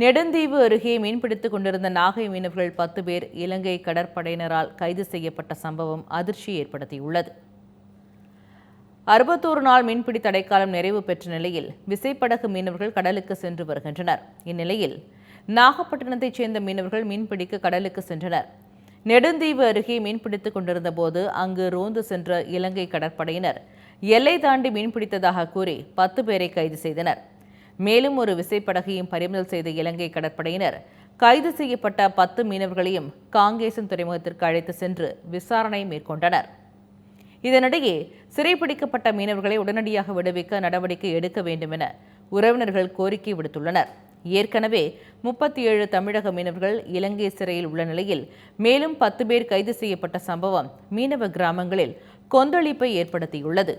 நெடுந்தீவு அருகே மீன்பிடித்துக் கொண்டிருந்த நாகை மீனவர்கள் பத்து பேர் இலங்கை கடற்படையினரால் கைது செய்யப்பட்ட சம்பவம் அதிர்ச்சி ஏற்படுத்தியுள்ளது. அறுபத்தோரு நாள் மீன்பிடி தடைக்காலம் நிறைவு பெற்ற நிலையில் விசைப்படகு மீனவர்கள் கடலுக்கு சென்று வருகின்றனர். இந்நிலையில் நாகப்பட்டினத்தைச் சேர்ந்த மீனவர்கள் மீன்பிடிக்க கடலுக்கு சென்றனர். நெடுந்தீவு அருகே மீன்பிடித்துக் கொண்டிருந்த போது அங்கு ரோந்து சென்ற இலங்கை கடற்படையினர் எல்லை தாண்டி மீன்பிடித்ததாக கூறி பத்து பேரை கைது செய்தனர். மேலும் ஒரு விசைப்படகையும் பறிமுதல் செய்த இலங்கை கடற்படையினர் கைது செய்யப்பட்ட பத்து மீனவர்களையும் காங்கேசன் துறைமுகத்திற்கு அழைத்து சென்று விசாரணை மேற்கொண்டனர். இதனிடையே சிறைப்பிடிக்கப்பட்ட மீனவர்களை உடனடியாக விடுவிக்க நடவடிக்கை எடுக்க வேண்டும் என உறவினர்கள் கோரிக்கை விடுத்துள்ளனர். ஏற்கனவே முப்பத்தி ஏழு தமிழக மீனவர்கள் இலங்கை சிறையில் உள்ள நிலையில் மேலும் பத்து பேர் கைது செய்யப்பட்ட சம்பவம் மீனவ கிராமங்களில் கொந்தளிப்பை ஏற்படுத்தியுள்ளது.